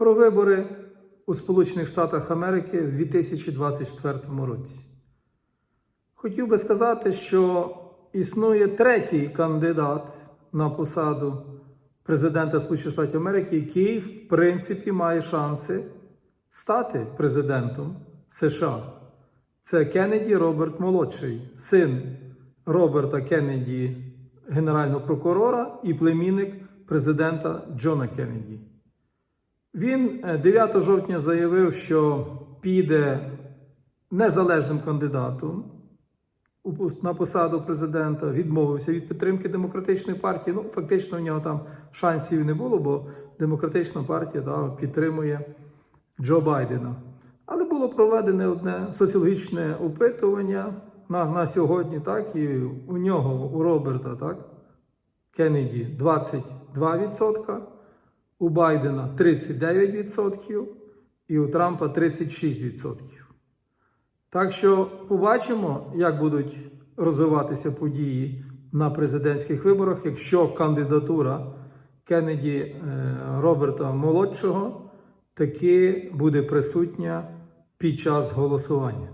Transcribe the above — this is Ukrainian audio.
про вибори у Сполучених Штатах Америки в 2024 році. Хотів би сказати, що існує третій кандидат на посаду президента Сполучених Штатів Америки, який, в принципі, має шанси стати президентом США. Це Кеннеді Роберт Молодший, син Роберта Кеннеді, генерального прокурора і племінник президента Джона Кеннеді. Він е, 9 жовтня заявив, що піде незалежним кандидатом на посаду президента, відмовився від підтримки демократичної партії. Ну, фактично, в нього там шансів не було, бо демократична партія да, підтримує Джо Байдена. Але було проведене одне соціологічне опитування на, на сьогодні, так, і у нього, у Роберта, так, Кеннеді 22%, у Байдена 39% і у Трампа 36%. Так що побачимо, як будуть розвиватися події на президентських виборах, якщо кандидатура Кеннеді е, Роберта Молодшого таки буде присутня під час голосування.